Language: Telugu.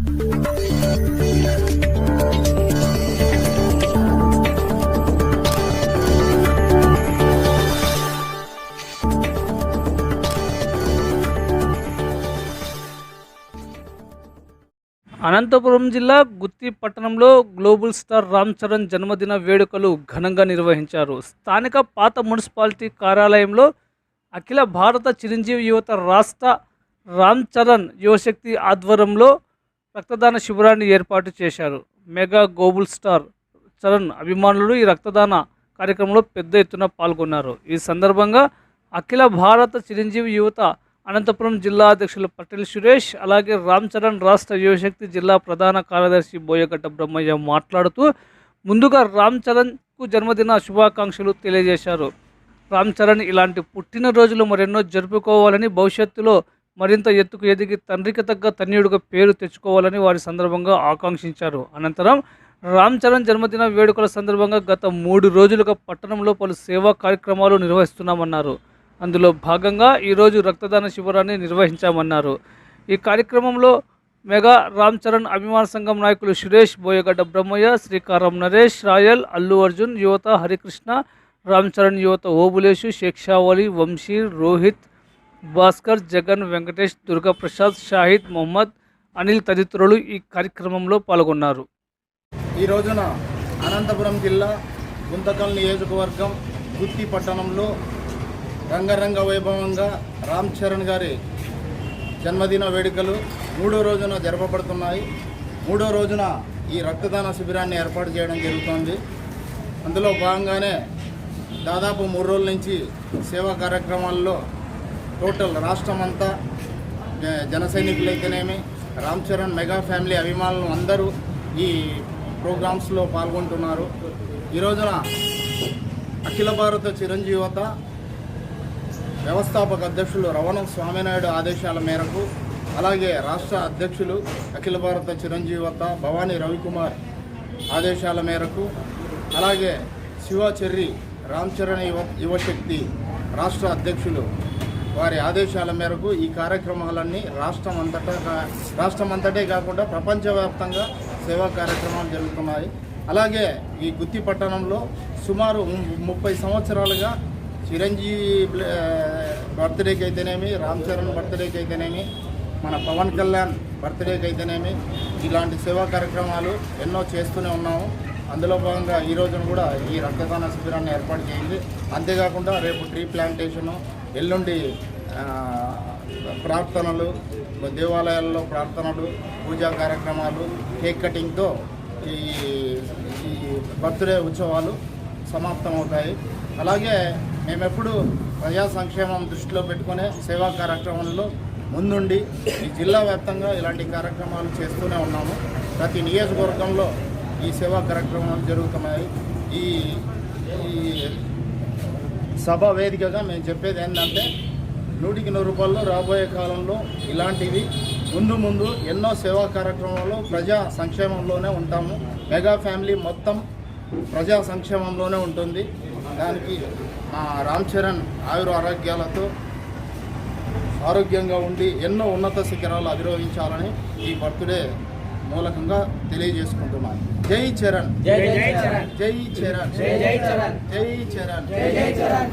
అనంతపురం జిల్లా గుత్తి పట్టణంలో గ్లోబల్ స్టార్ రామ్ చరణ్ జన్మదిన వేడుకలు ఘనంగా నిర్వహించారు. స్థానిక పాత మున్సిపాలిటీ కార్యాలయంలో అఖిల భారత చిరంజీవి యువత రాష్ట్ర రామ్ చరణ్ యువశక్తి ఆధ్వర్యంలో రక్తదాన శిబిరాన్ని ఏర్పాటు చేశారు. మెగా గ్లోబల్ స్టార్ చరణ్ అభిమానులు ఈ రక్తదాన కార్యక్రమంలో పెద్ద ఎత్తున పాల్గొన్నారు. ఈ సందర్భంగా అఖిల భారత చిరంజీవి యువత అనంతపురం జిల్లా అధ్యక్షులు పటేల్ సురేష్ అలాగే రామ్ చరణ్ రాష్ట్ర యువశక్తి జిల్లా ప్రధాన కార్యదర్శి బోయగడ్డ బ్రహ్మయ్య మాట్లాడుతూ ముందుగా రామ్ చరణ్కు జన్మదిన శుభాకాంక్షలు తెలియజేశారు. రామ్ చరణ్ ఇలాంటి పుట్టినరోజులు మరెన్నో జరుపుకోవాలని భవిష్యత్తులో మరింత ఎత్తుకు ఎదిగి తండ్రికి తగ్గ తన్యుడుగా పేరు తెచ్చుకోవాలని వారి సందర్భంగా ఆకాంక్షించారు. అనంతరం రామ్ చరణ్ జన్మదిన వేడుకల సందర్భంగా గత మూడు రోజులుగా పట్టణంలో పలు సేవా కార్యక్రమాలు నిర్వహిస్తున్నామన్నారు. అందులో భాగంగా ఈరోజు రక్తదాన శిబిరాన్ని నిర్వహించామన్నారు. ఈ కార్యక్రమంలో మెగా రామ్ చరణ్ అభిమాన సంఘం నాయకులు సురేష్ బోయగడ్డ బ్రహ్మయ్య శ్రీకారం నరేష్ రాయల్ అల్లు అర్జున్ యువత హరికృష్ణ రామ్ చరణ్ యువత ఓబులేషు షేక్షావలి వంశీ రోహిత్ భాస్కర్ జగన్ వెంకటేష్ దుర్గాప్రసాద్ షాహిద్ మొహమ్మద్ అనిల్ తదితరులు ఈ కార్యక్రమంలో పాల్గొన్నారు. ఈ రోజున అనంతపురం జిల్లా గుంతకల్ నియోజకవర్గం గుత్తి పట్టణంలో రంగరంగ వైభవంగా రామ్ చరణ్ గారి జన్మదిన వేడుకలు మూడో రోజున జరపబడుతున్నాయి. మూడో రోజున ఈ రక్తదాన శిబిరాన్ని ఏర్పాటు చేయడం జరుగుతోంది. అందులో భాగంగానే దాదాపు మూడు రోజుల నుంచి సేవా కార్యక్రమాల్లో టోటల్ రాష్ట్రం అంతా జన సైనికులైతేనేమి రామ్ చరణ్ మెగా ఫ్యామిలీ అభిమానులు అందరూ ఈ ప్రోగ్రామ్స్లో పాల్గొంటున్నారు. ఈ రోజున అఖిల భారత చిరంజీవత వ్యవస్థాపక అధ్యక్షులు రవణం స్వామినాయుడు ఆదేశాల మేరకు అలాగే రాష్ట్ర అధ్యక్షులు అఖిల భారత చిరంజీవత భవానీ రవికుమార్ ఆదేశాల మేరకు అలాగే శివాచెర్రి రామ్ చరణ్ యువ యువశక్తి రాష్ట్ర అధ్యక్షులు వారి ఆదేశాల మేరకు ఈ కార్యక్రమాలన్నీ రాష్ట్రం అంతటా రాష్ట్రం అంతటే కాకుండా ప్రపంచవ్యాప్తంగా సేవా కార్యక్రమాలు జరుగుతున్నాయి. అలాగే ఈ గుత్తి పట్టణంలో సుమారు ముప్పై సంవత్సరాలుగా చిరంజీవి బర్త్డేకి అయితేనేమి రామ్ చరణ్ బర్త్డేకి అయితేనేమి మన పవన్ కళ్యాణ్ బర్త్డేకి అయితేనేమి ఇలాంటి సేవా కార్యక్రమాలు ఎన్నో చేస్తూనే ఉన్నాము. అందులో భాగంగా ఈ రోజున కూడా ఈ రక్తదాన శిబిరాన్ని ఏర్పాటు చేయింది అంతేకాకుండా రేపు ట్రీ ప్లాంటేషను ఎల్లుండి ప్రార్థనలు దేవాలయాల్లో ప్రార్థనలు పూజా కార్యక్రమాలు కేక్ కటింగ్తో ఈ ఈ బర్త్డే ఉత్సవాలు సమాప్తమవుతాయి. అలాగే మేమెప్పుడు ప్రజా సంక్షేమం దృష్టిలో పెట్టుకునే సేవా కార్యక్రమంలో ముందుండి ఈ జిల్లా వ్యాప్తంగా ఇలాంటి కార్యక్రమాలు చేస్తూనే ఉన్నాము. ప్రతి నియోజకవర్గంలో ఈ సేవా కార్యక్రమాలు జరుగుతున్నాయి. ఈ సభ వేదికగా మేము చెప్పేది ఏంటంటే నూటికి నూరు రూపాయల్లో రాబోయే కాలంలో ఇలాంటివి ముందు ముందు ఎన్నో సేవా కార్యక్రమాలు ప్రజా సంక్షేమంలోనే ఉంటాము. మెగా ఫ్యామిలీ మొత్తం ప్రజా సంక్షేమంలోనే ఉంటుంది. దానికి మా రామ్ చరణ్ ఆయుర ఆరోగ్యాలతో ఆరోగ్యంగా ఉండి ఎన్నో ఉన్నత శిఖరాలు అధిరోహించాలని ఈ బర్త్డే మూలకంగా తెలియజేసుకుంటున్నాను. జై చరణ్. జై చరణ్. జై చరణ్. జై చరణ్. జై చరణ్.